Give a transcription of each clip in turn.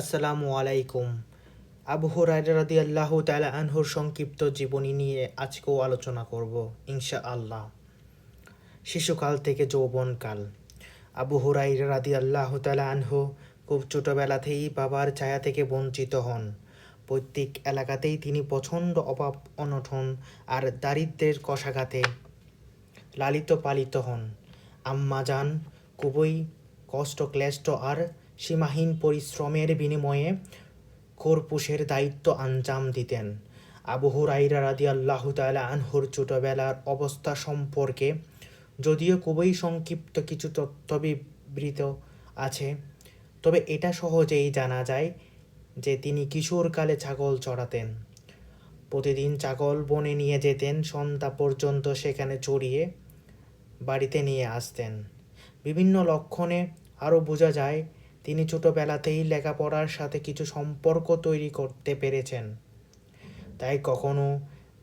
আসসালামু আলাইকুম। আবু হুরায়রা রাদি আল্লাহ তালা আনহুর সংক্ষিপ্ত জীবনী নিয়ে আজকেও আলোচনা করব ইনশা আল্লাহ শিশুকাল থেকে যৌবনকাল। আবু হুরাইরা রাদি আল্লাহ তালা আনহু খুব ছোটবেলাতেই বাবার ছায়া থেকে বঞ্চিত হন। প্রত্যেক এলাকাতেই তিনি প্রচণ্ড অভাব, অনটন আর দারিদ্রের কষাঘাতে লালিত পালিত হন। আম্মা যান খুবই কষ্ট ক্লেষ্ট আর সীমাহীন পরিশ্রমের বিনিময়ে খোরপুষের দায়িত্ব আঞ্জাম দিতেন। আবু হুরাইরা রাদি আল্লাহ তালা আনহুর ছোটবেলার অবস্থা সম্পর্কে যদিও খুবই সংক্ষিপ্ত কিছু তথ্য বিবৃত আছে, তবে এটা সহজেই জানা যায় যে তিনি কিশোরকালে ছাগল চড়াতেন। প্রতিদিন ছাগল বনে নিয়ে যেতেন, সন্ধ্যা পর্যন্ত সেখানে চড়িয়ে বাড়িতে নিয়ে আসতেন। বিভিন্ন লক্ষণে আরও বোঝা যায় তিনি ছোটোবেলাতেই লেখাপড়ার সাথে কিছু সম্পর্ক তৈরি করতে পেরেছেন। তাই কখনো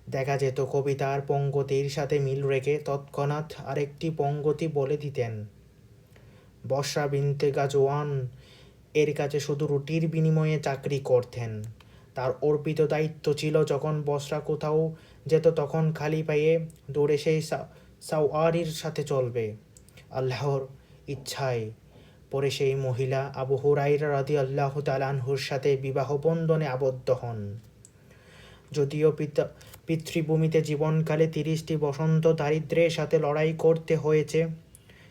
দেখা যেত কবিতার পঙ্গতির সাথে মিল রেখে তৎক্ষণাৎ আরেকটি পঙ্গতি বলে দিতেন। বর্ষা বিনতে গাজওয়ান এর কাছে শুধু রুটির বিনিময়ে চাকরি করতেন। তার অর্পিত দায়িত্ব ছিল যখন বসরা কোথাও যেত তখন খালি পায়ে দৌড়ে সেই সাওয়ারির সাথে চলবে। আল্লাহর ইচ্ছায় পরে সেই মহিলা আবু হুরাইরা রাদি আল্লাহ তালানহুর সাথে বিবাহ বন্ধনে আবদ্ধ হন। যদিও পিতা পিতৃভূমিতে জীবনকালে তিরিশটি বসন্ত দারিদ্র্যের সাথে লড়াই করতে হয়েছে,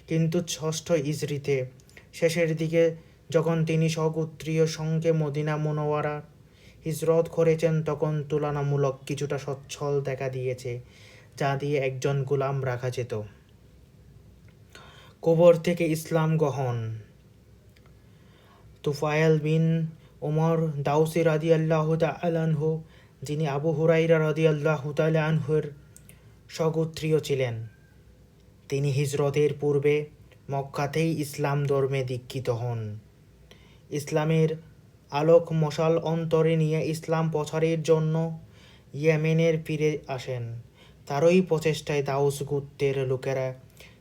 কিন্তু ষষ্ঠ ইজরিতে শেষের দিকে যখন তিনি স্বগোত্রীয় সঙ্গে মদিনা মনোয়ারা হিজরত করেছেন, তখন তুলনামূলক কিছুটা সচ্ছল দেখা দিয়েছে, যা দিয়ে একজন গোলাম রাখা যেত। কবর থেকে ইসলাম গ্রহণ তুফায়েল বিন ওমর দাউসি রাদি আল্লাহ আলানহু যিনি আবু হুরাইরা রাদি আল্লাহ আনহুর স্বগোত্রীয় ছিলেন। তিনি হিজরতের পূর্বে মক্কাতেই ইসলাম ধর্মে দীক্ষিত হন। ইসলামের আলোক মশাল অন্তরে নিয়ে ইসলাম প্রচারের জন্য ইয়েমেনের ফিরে আসেন। তারই প্রচেষ্টায় দাউস গুত্তের লোকেরা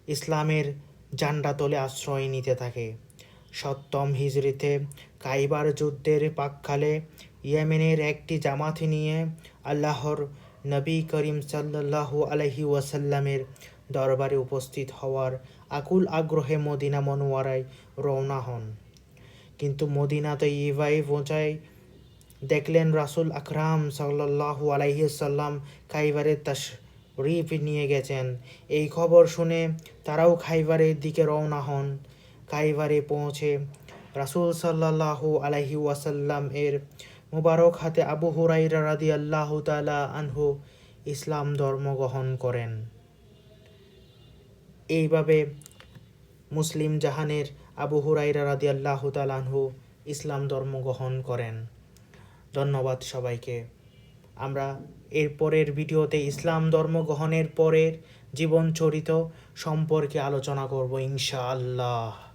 ইসলামের জান্ডাতলে আশ্রয় নিতে থাকে। সপ্তম হিজরিতে কাইবার যুদ্ধের পাকখালে ইয়েমেনের একটি জামাত নিয়ে আল্লাহর নবী করিম সাল্লাহু আলহি ওয়াসাল্লামের দরবারে উপস্থিত হওয়ার আকুল আগ্রহে মদিনা মনোয়ারায় রওনা হন। কিন্তু মদিনাতে ইভাই পৌঁছায় দেখলেন রাসুল আকরাম সাল্লাহু আলাইসাল্লাম খাইবারে তাশরিফ নিয়ে গেছেন। এই খবর শুনে তারাও খাইবারের দিকে রওনা হন। খাইবারে পৌঁছে রাসুল সাল্লাহু আলাইহি ওয়াসাল্লাম এর মুবারক হাতে আবু হুরাইরা রাদি আল্লাহ তালা আনহু ইসলাম ধর্ম গ্রহণ করেন। এইভাবে মুসলিম জাহানের আবু হুরাইরা রাদি আল্লাহ তালানহু ইসলাম ধর্ম গ্রহণ করেন। ধন্যবাদ সবাইকে। আমরা এর পরের ভিডিওতে ইসলাম ধর্ম গ্রহণের পরের জীবন চরিত সম্পর্কে আলোচনা করব ইনশাআল্লাহ।